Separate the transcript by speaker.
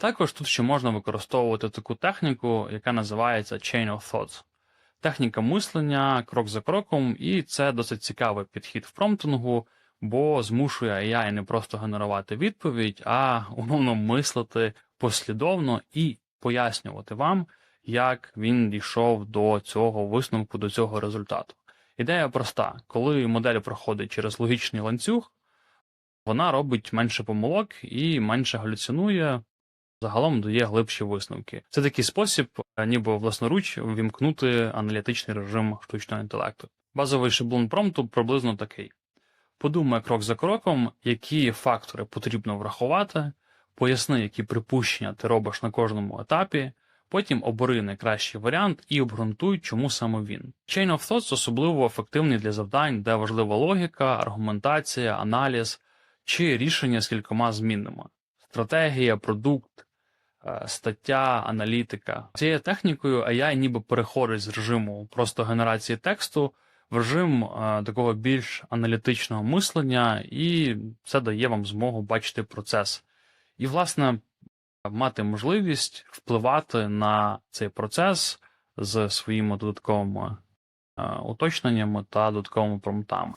Speaker 1: Також тут ще можна використовувати таку техніку, яка називається Chain of Thoughts. Техніка мислення крок за кроком, і це досить цікавий підхід в промптингу, бо змушує AI не просто генерувати відповідь, а умовно мислити послідовно і пояснювати вам, як він дійшов до цього висновку, до цього результату. Ідея проста: коли модель проходить через логічний ланцюг, вона робить менше помилок і менше галюцинує, загалом дає глибші висновки. Це такий спосіб, е, ніби власноруч вімкнути аналітичний режим штучного інтелекту. Базовий шаблон промпту приблизно такий: подумай крок за кроком, які фактори потрібно врахувати, поясни, які припущення ти робиш на кожному етапі. Потім обери найкращий варіант і обґрунтуй, чому саме він. Chain of Thoughts особливо ефективний для завдань, де важлива логіка, аргументація, аналіз чи рішення з кількома змінними. Стратегія, продукт, стаття, аналітика. Цією технікою AI ніби переходить з режиму просто генерації тексту в режим е, такого більш аналітичного мислення, і це дає вам змогу бачити процес. І, власне, мати можливість впливати на цей процес з своїми додатковими е, уточненнями та додатковими промптами.